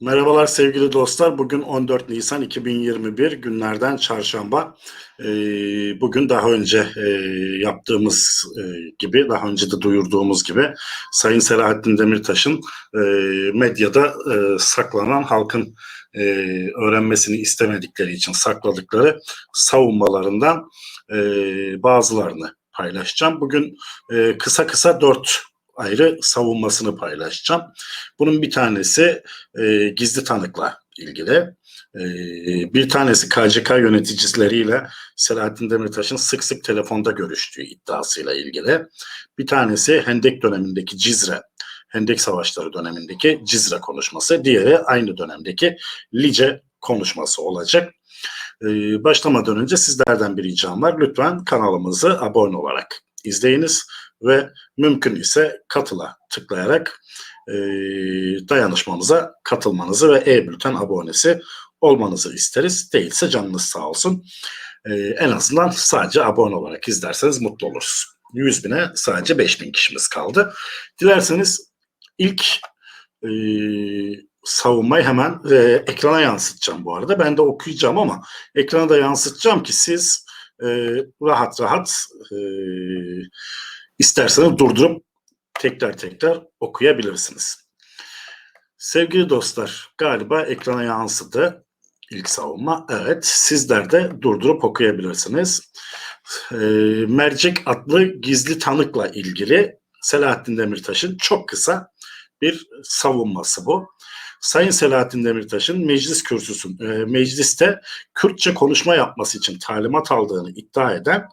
Merhabalar sevgili dostlar. Bugün 14 Nisan 2021 günlerden çarşamba. Ee, bugün daha önce e, yaptığımız e, gibi, daha önce de duyurduğumuz gibi Sayın Selahattin Demirtaş'ın e, medyada saklanan halkın öğrenmesini istemedikleri için sakladıkları savunmalarından bazılarını paylaşacağım. Bugün kısa kısa dört ayrı savunmasını paylaşacağım. Bunun bir tanesi e, gizli tanıkla ilgili. E, bir tanesi KCK yöneticileriyle Selahattin Demirtaş'ın sık sık telefonda görüştüğü iddiasıyla ilgili. Bir tanesi Hendek dönemindeki Cizre, Hendek Savaşları dönemindeki Cizre konuşması. Diğeri aynı dönemdeki Lice konuşması olacak. E, başlamadan önce sizlerden bir ricam var. Lütfen kanalımızı abone olarak izleyiniz ve mümkün ise katıla tıklayarak e, dayanışmamıza katılmanızı ve e-bülten abonesi olmanızı isteriz. Değilse canınız sağ olsun. E, en azından sadece abone olarak izlerseniz mutlu oluruz. 100 bine sadece 5000 kişimiz kaldı. Dilerseniz ilk e, savunmayı hemen e, ekrana yansıtacağım bu arada. Ben de okuyacağım ama ekrana da yansıtacağım ki siz e, rahat rahat e, İsterseniz durdurup tekrar tekrar okuyabilirsiniz. Sevgili dostlar, galiba ekrana yansıdı ilk savunma. Evet, sizler de durdurup okuyabilirsiniz. E, Mercek adlı gizli tanıkla ilgili Selahattin Demirtaş'ın çok kısa bir savunması bu. Sayın Selahattin Demirtaş'ın meclis kürsüsün, e, mecliste Kürtçe konuşma yapması için talimat aldığını iddia eden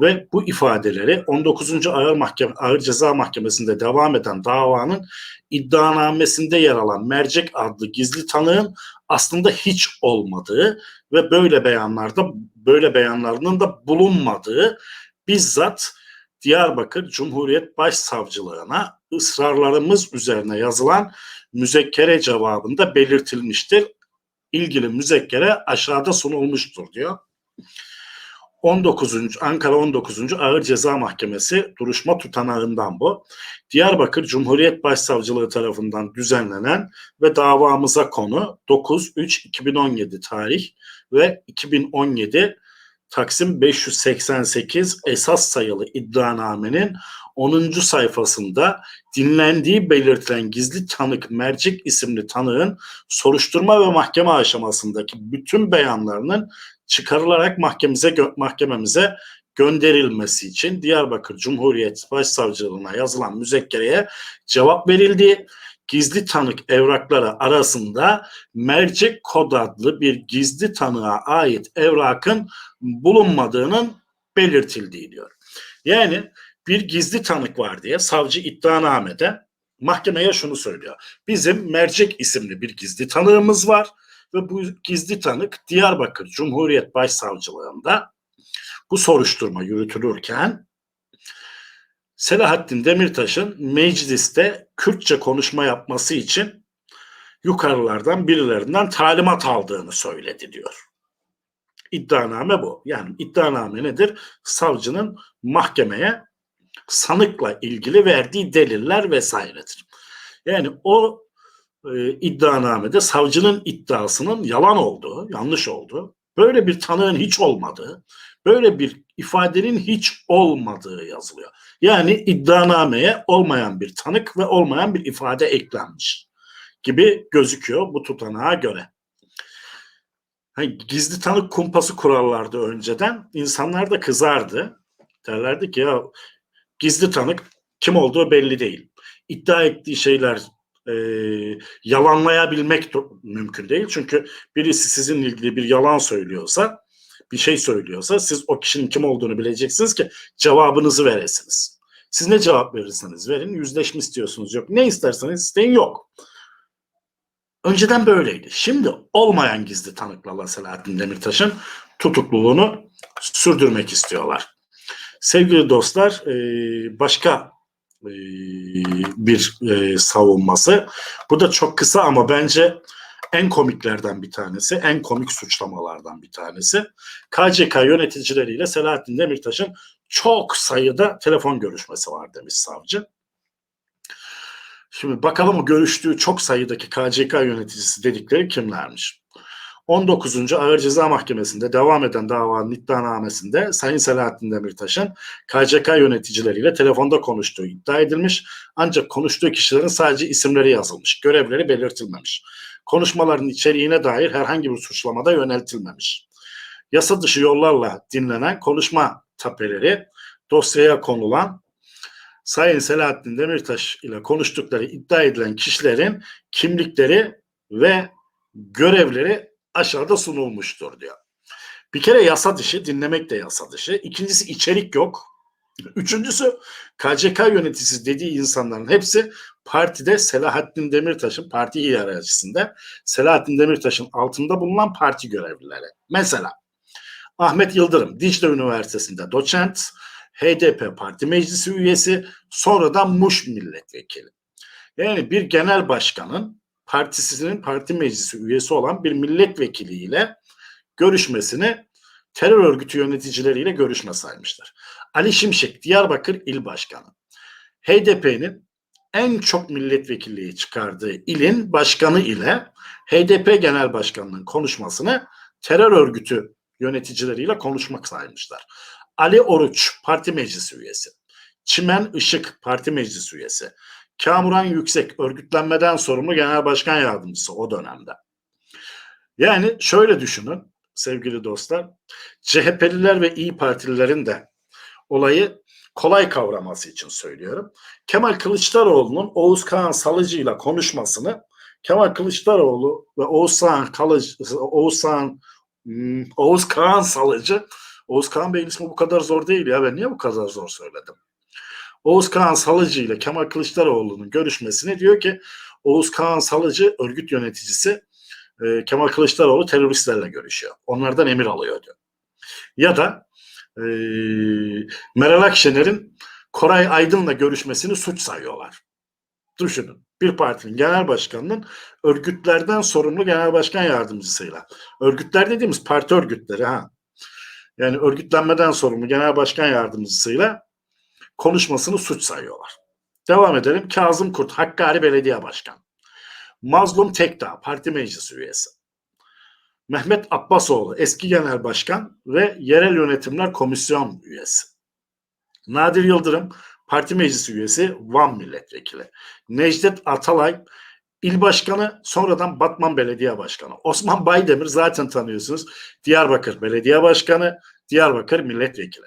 ve bu ifadeleri 19. Ağır, Mahkeme, Ağır Ceza Mahkemesi'nde devam eden davanın iddianamesinde yer alan Mercek adlı gizli tanığın aslında hiç olmadığı ve böyle beyanlarda böyle beyanlarının da bulunmadığı bizzat Diyarbakır Cumhuriyet Başsavcılığına ısrarlarımız üzerine yazılan müzekkere cevabında belirtilmiştir. İlgili müzekkere aşağıda sunulmuştur diyor. 19. Ankara 19. Ağır Ceza Mahkemesi duruşma tutanağından bu. Diyarbakır Cumhuriyet Başsavcılığı tarafından düzenlenen ve davamıza konu 9-3-2017 tarih ve 2017 Taksim 588 esas sayılı iddianamenin 10. sayfasında dinlendiği belirtilen gizli tanık Mercik isimli tanığın soruşturma ve mahkeme aşamasındaki bütün beyanlarının çıkarılarak mahkemize gö- mahkememize gönderilmesi için Diyarbakır Cumhuriyet Başsavcılığına yazılan müzekkereye cevap verildi. Gizli tanık evrakları arasında mercek kod adlı bir gizli tanığa ait evrakın bulunmadığının belirtildiği diyor. Yani bir gizli tanık var diye savcı iddianamede mahkemeye şunu söylüyor. Bizim mercek isimli bir gizli tanığımız var ve bu gizli tanık Diyarbakır Cumhuriyet Başsavcılığında bu soruşturma yürütülürken Selahattin Demirtaş'ın mecliste Kürtçe konuşma yapması için yukarılardan birilerinden talimat aldığını söyledi diyor. İddianame bu. Yani iddianame nedir? Savcının mahkemeye sanıkla ilgili verdiği deliller vesairedir. Yani o e, iddianamede savcının iddiasının yalan olduğu, yanlış olduğu, böyle bir tanığın hiç olmadığı, böyle bir ifadenin hiç olmadığı yazılıyor. Yani iddianameye olmayan bir tanık ve olmayan bir ifade eklenmiş gibi gözüküyor bu tutanağa göre. Hani gizli tanık kumpası kurarlardı önceden. İnsanlar da kızardı. Derlerdi ki ya gizli tanık kim olduğu belli değil. İddia ettiği şeyler e, yalanlayabilmek mümkün değil. Çünkü birisi sizinle ilgili bir yalan söylüyorsa, bir şey söylüyorsa siz o kişinin kim olduğunu bileceksiniz ki cevabınızı veresiniz. Siz ne cevap verirseniz verin, yüzleşme istiyorsunuz yok. Ne isterseniz isteyin yok. Önceden böyleydi. Şimdi olmayan gizli tanıklarla Selahattin Demirtaş'ın tutukluluğunu sürdürmek istiyorlar. Sevgili dostlar, başka bir savunması. Bu da çok kısa ama bence en komiklerden bir tanesi, en komik suçlamalardan bir tanesi. KCK yöneticileriyle Selahattin Demirtaş'ın çok sayıda telefon görüşmesi var demiş savcı. Şimdi bakalım görüştüğü çok sayıdaki KCK yöneticisi dedikleri kimlermiş? 19. Ağır Ceza Mahkemesi'nde devam eden davanın iddianamesinde Sayın Selahattin Demirtaş'ın KCK yöneticileriyle telefonda konuştuğu iddia edilmiş. Ancak konuştuğu kişilerin sadece isimleri yazılmış, görevleri belirtilmemiş. Konuşmaların içeriğine dair herhangi bir suçlamada yöneltilmemiş. Yasa dışı yollarla dinlenen konuşma tapeleri dosyaya konulan Sayın Selahattin Demirtaş ile konuştukları iddia edilen kişilerin kimlikleri ve görevleri aşağıda sunulmuştur diyor. Bir kere yasa dışı, dinlemek de yasa dışı. İkincisi içerik yok. Üçüncüsü KCK yöneticisi dediği insanların hepsi partide Selahattin Demirtaş'ın parti hiyerarşisinde Selahattin Demirtaş'ın altında bulunan parti görevlileri. Mesela Ahmet Yıldırım Dicle Üniversitesi'nde doçent, HDP Parti Meclisi üyesi, sonradan Muş milletvekili. Yani bir genel başkanın partisinin parti meclisi üyesi olan bir milletvekiliyle görüşmesini terör örgütü yöneticileriyle görüşme saymışlar. Ali Şimşek Diyarbakır İl Başkanı. HDP'nin en çok milletvekilliği çıkardığı ilin başkanı ile HDP Genel Başkanı'nın konuşmasını terör örgütü yöneticileriyle konuşmak saymışlar. Ali Oruç Parti Meclisi üyesi. Çimen Işık Parti Meclisi üyesi. Kamuran Yüksek örgütlenmeden sorumlu genel başkan yardımcısı o dönemde. Yani şöyle düşünün sevgili dostlar. CHP'liler ve İyi Partililerin de olayı kolay kavraması için söylüyorum. Kemal Kılıçdaroğlu'nun Oğuz Kağan Salıcı ile konuşmasını Kemal Kılıçdaroğlu ve Oğuz Kağan Kalıcı, Oğuz Kağan, hmm, Oğuz Kağan Salıcı Oğuz Kağan Bey'in ismi bu kadar zor değil ya ben niye bu kadar zor söyledim? Oğuz Kağan Salıcı ile Kemal Kılıçdaroğlu'nun görüşmesini diyor ki Oğuz Kağan Salıcı örgüt yöneticisi e, Kemal Kılıçdaroğlu teröristlerle görüşüyor. Onlardan emir alıyor diyor. Ya da e, Meral Akşener'in Koray Aydın'la görüşmesini suç sayıyorlar. Düşünün. Bir partinin genel başkanının örgütlerden sorumlu genel başkan yardımcısıyla. Örgütler dediğimiz parti örgütleri ha. Yani örgütlenmeden sorumlu genel başkan yardımcısıyla konuşmasını suç sayıyorlar. Devam edelim. Kazım Kurt, Hakkari Belediye Başkanı. Mazlum Tekdağ, Parti Meclisi üyesi. Mehmet Abbasoğlu, eski genel başkan ve yerel yönetimler komisyon üyesi. Nadir Yıldırım, parti meclisi üyesi, Van milletvekili. Necdet Atalay, il başkanı, sonradan Batman Belediye Başkanı. Osman Baydemir zaten tanıyorsunuz. Diyarbakır Belediye Başkanı, Diyarbakır milletvekili.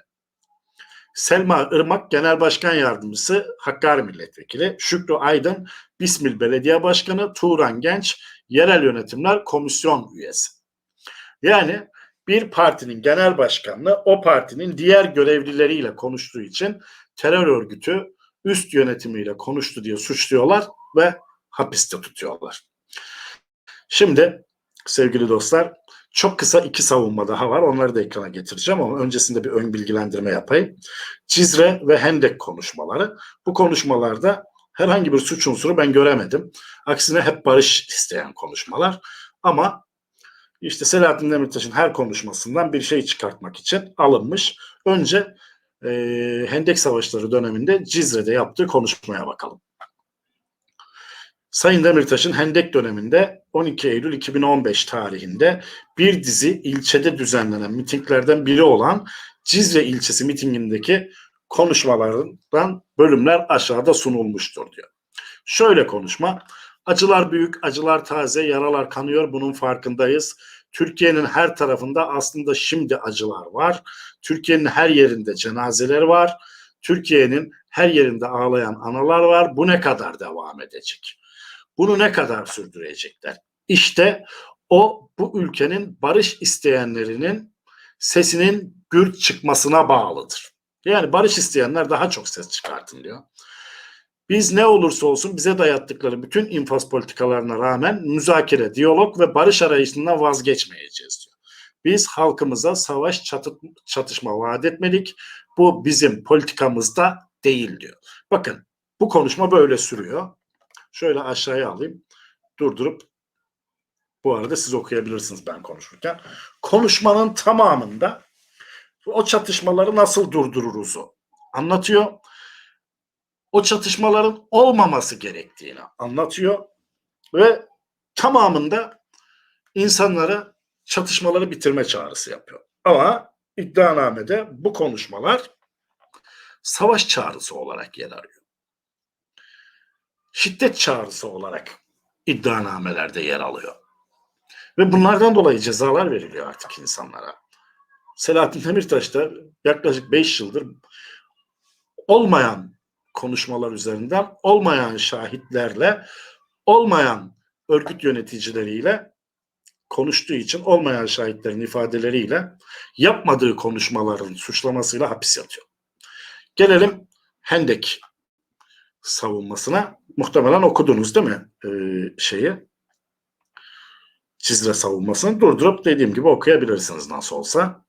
Selma Irmak Genel Başkan Yardımcısı Hakkari Milletvekili, Şükrü Aydın Bismil Belediye Başkanı, Turan Genç Yerel Yönetimler Komisyon Üyesi. Yani bir partinin genel başkanlığı o partinin diğer görevlileriyle konuştuğu için terör örgütü üst yönetimiyle konuştu diye suçluyorlar ve hapiste tutuyorlar. Şimdi sevgili dostlar çok kısa iki savunma daha var. Onları da ekrana getireceğim ama öncesinde bir ön bilgilendirme yapayım. Cizre ve Hendek konuşmaları. Bu konuşmalarda herhangi bir suç unsuru ben göremedim. Aksine hep barış isteyen konuşmalar. Ama işte Selahattin Demirtaş'ın her konuşmasından bir şey çıkartmak için alınmış. Önce e, Hendek Savaşları döneminde Cizre'de yaptığı konuşmaya bakalım. Sayın Demirtaş'ın Hendek döneminde 12 Eylül 2015 tarihinde bir dizi ilçede düzenlenen mitinglerden biri olan Cizre ilçesi mitingindeki konuşmalarından bölümler aşağıda sunulmuştur diyor. Şöyle konuşma. Acılar büyük, acılar taze, yaralar kanıyor bunun farkındayız. Türkiye'nin her tarafında aslında şimdi acılar var. Türkiye'nin her yerinde cenazeler var. Türkiye'nin her yerinde ağlayan analar var. Bu ne kadar devam edecek? Bunu ne kadar sürdürecekler? İşte o bu ülkenin barış isteyenlerinin sesinin gür çıkmasına bağlıdır. Yani barış isteyenler daha çok ses çıkartın diyor. Biz ne olursa olsun bize dayattıkları bütün infaz politikalarına rağmen müzakere, diyalog ve barış arayışından vazgeçmeyeceğiz diyor. Biz halkımıza savaş çatı, çatışma vaat etmedik. Bu bizim politikamızda değil diyor. Bakın bu konuşma böyle sürüyor. Şöyle aşağıya alayım. Durdurup bu arada siz okuyabilirsiniz ben konuşurken. Konuşmanın tamamında o çatışmaları nasıl durdururuzu anlatıyor. O çatışmaların olmaması gerektiğini anlatıyor ve tamamında insanlara çatışmaları bitirme çağrısı yapıyor. Ama iddianamede bu konuşmalar savaş çağrısı olarak yer arıyor. Şiddet çağrısı olarak iddianamelerde yer alıyor. Ve bunlardan dolayı cezalar veriliyor artık insanlara. Selahattin Demirtaş da yaklaşık 5 yıldır olmayan konuşmalar üzerinden, olmayan şahitlerle, olmayan örgüt yöneticileriyle konuştuğu için olmayan şahitlerin ifadeleriyle yapmadığı konuşmaların suçlamasıyla hapis yatıyor. Gelelim Hendek savunmasına. Muhtemelen okudunuz değil mi ee, şeyi? Cizre savunmasını durdurup dediğim gibi okuyabilirsiniz nasıl olsa.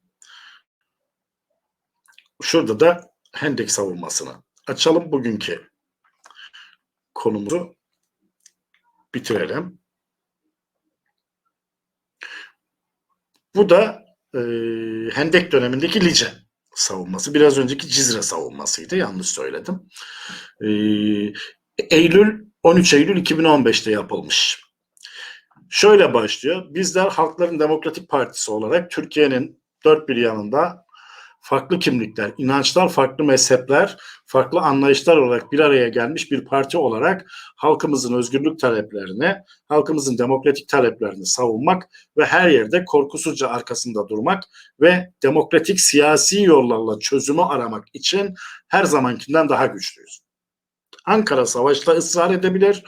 Şurada da Hendek savunmasını açalım bugünkü konumuzu bitirelim. Bu da e, Hendek dönemindeki Lice savunması. Biraz önceki Cizre savunmasıydı. Yanlış söyledim. E, Eylül 13 Eylül 2015'te yapılmış. Şöyle başlıyor. Bizler Halkların Demokratik Partisi olarak Türkiye'nin dört bir yanında farklı kimlikler, inançlar, farklı mezhepler, farklı anlayışlar olarak bir araya gelmiş bir parti olarak halkımızın özgürlük taleplerini, halkımızın demokratik taleplerini savunmak ve her yerde korkusuzca arkasında durmak ve demokratik siyasi yollarla çözümü aramak için her zamankinden daha güçlüyüz. Ankara savaşta ısrar edebilir.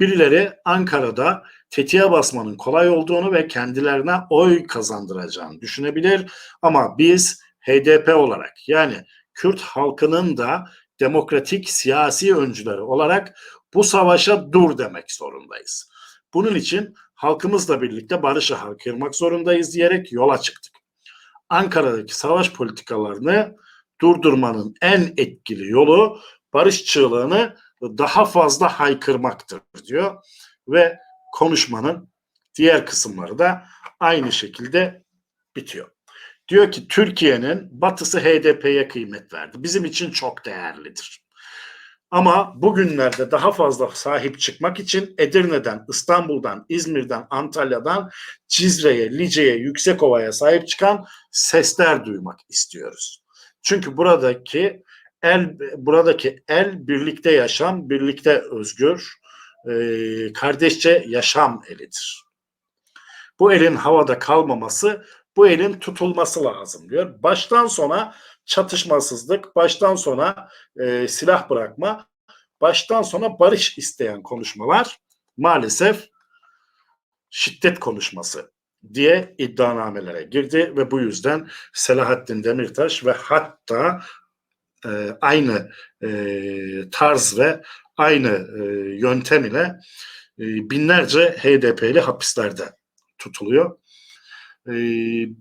Birileri Ankara'da tetiğe basmanın kolay olduğunu ve kendilerine oy kazandıracağını düşünebilir. Ama biz HDP olarak yani Kürt halkının da demokratik siyasi öncüleri olarak bu savaşa dur demek zorundayız. Bunun için halkımızla birlikte barışı haykırmak zorundayız diyerek yola çıktık. Ankara'daki savaş politikalarını durdurmanın en etkili yolu barış çığlığını daha fazla haykırmaktır diyor ve konuşmanın diğer kısımları da aynı şekilde bitiyor. Diyor ki Türkiye'nin batısı HDP'ye kıymet verdi. Bizim için çok değerlidir. Ama bugünlerde daha fazla sahip çıkmak için Edirne'den, İstanbul'dan, İzmir'den, Antalya'dan Cizre'ye, Lice'ye, Yüksekova'ya sahip çıkan sesler duymak istiyoruz. Çünkü buradaki el buradaki el birlikte yaşam, birlikte özgür, e, kardeşçe yaşam elidir. Bu elin havada kalmaması bu elin tutulması lazım diyor. Baştan sona çatışmasızlık, baştan sona e, silah bırakma, baştan sona barış isteyen konuşmalar maalesef şiddet konuşması diye iddianamelere girdi ve bu yüzden Selahattin Demirtaş ve hatta e, aynı e, tarz ve aynı e, yöntem ile e, binlerce HDP'li hapislerde tutuluyor. E,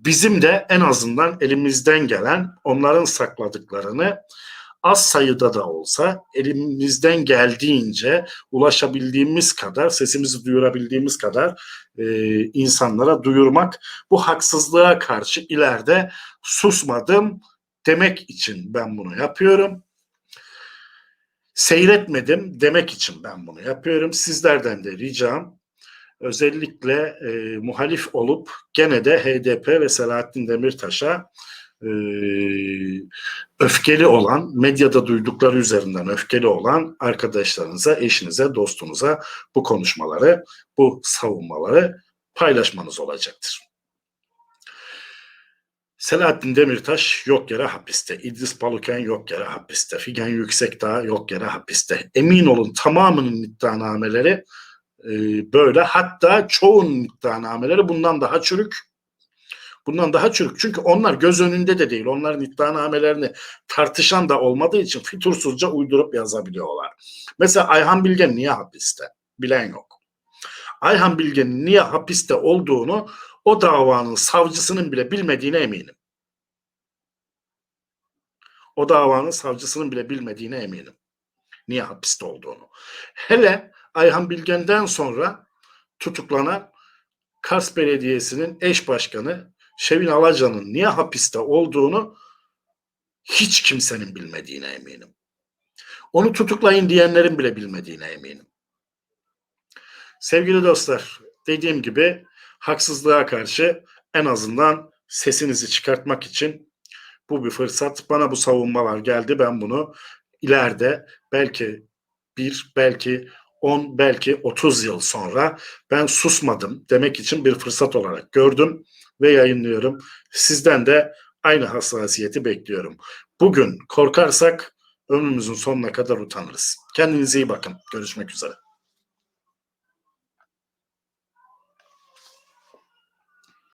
bizim de en azından elimizden gelen onların sakladıklarını az sayıda da olsa elimizden geldiğince ulaşabildiğimiz kadar sesimizi duyurabildiğimiz kadar e, insanlara duyurmak bu haksızlığa karşı ileride susmadım demek için ben bunu yapıyorum. Seyretmedim demek için ben bunu yapıyorum. Sizlerden de ricam özellikle e, muhalif olup gene de HDP ve Selahattin Demirtaş'a e, öfkeli olan, medyada duydukları üzerinden öfkeli olan arkadaşlarınıza, eşinize, dostunuza bu konuşmaları, bu savunmaları paylaşmanız olacaktır. Selahattin Demirtaş yok yere hapiste. İdris Baluken yok yere hapiste. Figen Yüksekdağ yok yere hapiste. Emin olun tamamının iddianameleri e, böyle. Hatta çoğunun iddianameleri bundan daha çürük. Bundan daha çürük. Çünkü onlar göz önünde de değil. Onların iddianamelerini tartışan da olmadığı için fitursuzca uydurup yazabiliyorlar. Mesela Ayhan Bilgen niye hapiste? Bilen yok. Ayhan Bilgen'in niye hapiste olduğunu o davanın savcısının bile bilmediğine eminim. O davanın savcısının bile bilmediğine eminim. Niye hapiste olduğunu. Hele Ayhan Bilgen'den sonra tutuklanan Kars Belediyesi'nin eş başkanı Şevin Alacan'ın niye hapiste olduğunu hiç kimsenin bilmediğine eminim. Onu tutuklayın diyenlerin bile bilmediğine eminim. Sevgili dostlar, dediğim gibi haksızlığa karşı en azından sesinizi çıkartmak için bu bir fırsat. Bana bu savunmalar geldi. Ben bunu ileride belki bir, belki 10, belki 30 yıl sonra ben susmadım demek için bir fırsat olarak gördüm ve yayınlıyorum. Sizden de aynı hassasiyeti bekliyorum. Bugün korkarsak ömrümüzün sonuna kadar utanırız. Kendinize iyi bakın. Görüşmek üzere.